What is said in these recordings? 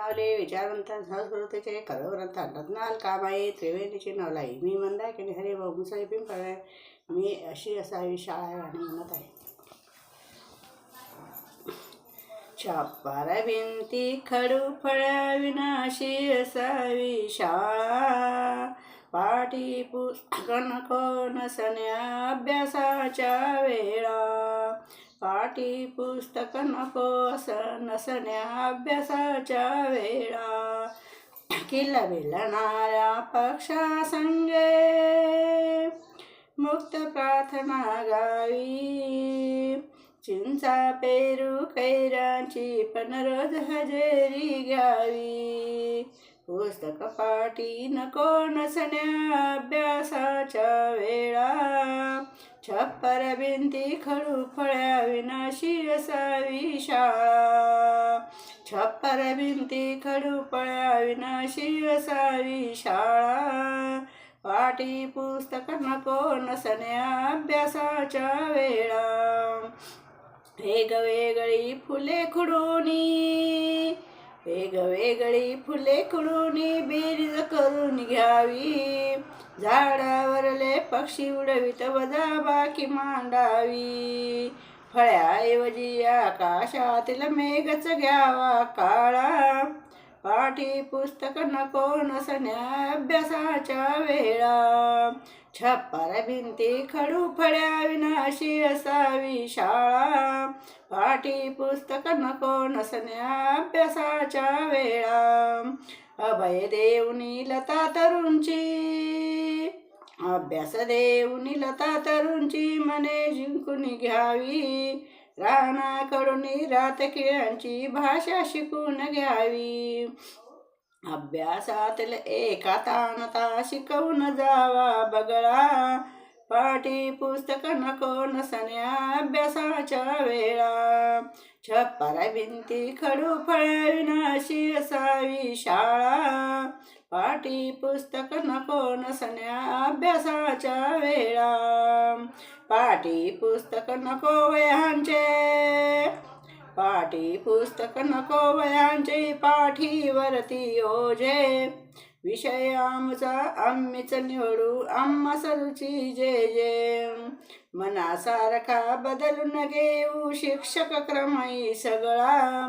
नावले विचारवंत संस्कृतीचे करोग्रंथ रत्नाल कामाई त्रिवेणीची नवलाई. मी मंदाय केली हरे भाऊ मुसळी पिंपळ मी अशी असावी शाळा आहे आणि म्हणत आहे. छापार भिंती खडू फळ्या विनाशी असावी शाळा. पाठी पुस्तक कोण नसण्या अभ्यासाच्या वेळा. पाठी पुस्तक नको असं नसण्या अभ्यासाच्या वेळा. किल्ला बिलणाऱ्या पक्षा संगे मुक्त प्रार्थना गावी. चिंचा पेरू कैरांची पनरोज हजेरी घ्यावी. पुस्तक पाठी नको नसण्या अभ्यासाच्या वेळा. छप्पर भिंती खडू फळ्या विनाशी असावी शाळा छप्पर भिंती खडू विनाशी असावी शाळा पाठी पुस्तक नको नसण्या अभ्यासाच्या वेळा. वेगवेगळी फुले खुडूनी. वेगवेगळी फुले खुडूनी बेरीज करून घ्यावी. झाडावरले पक्षी उडवित वजा बाकी मांडावी. फळ्याऐवजी आकाशातील मेघच घ्यावा काळा. पाठी पुस्तक नको नसण्या अभ्यासाच्या वेळा. छप्पर भिंती खडू फळ्या विनाशी असावी शाळा. पाठी पुस्तक नको नसण्या अभ्यासाच्या वेळा. अभय देऊनी लता तरुणची अभ्यास देऊनी लता तरुणची मने जिंकून घ्यावी. रानाकडून रात किळ्यांची भाषा शिकून घ्यावी. अभ्यासातील एका ताणता शिकवून जावा बगळा. पाठी पुस्तक नको नसण्या अभ्यासाच्या वेळा. छप्पर भिंती खडू फळविनाशी असावी शाळा. पाठी पुस्तक नको नसण्या अभ्यासाच्या वेळा. पाठी पुस्तक नको वयांचे. पाठी पुस्तक नको वयांचे पाठीवरती ओझे. विषय आमचा आम्हीच निवडू आम्हा सरुची जे जे. मनासारखा बदलून घेऊ शिक्षक क्रमही सगळा.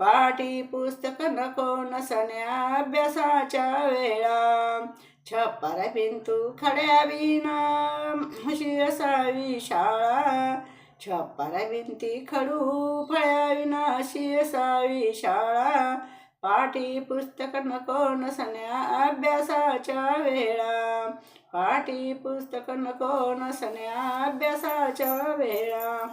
पाठी पुस्तक नको नसण्या अभ्यासाच्या वेळा. छपर भिंतू खड्या विना अशी असावी शाळा. छपर भिंती खडू फळ्या विना अशी असावी शाळा. पाठी पुस्तक नको नसण्या अभ्यासाच्या वेळा. पाठी पुस्तक नको नसण्या अभ्यासाच्या वेळा.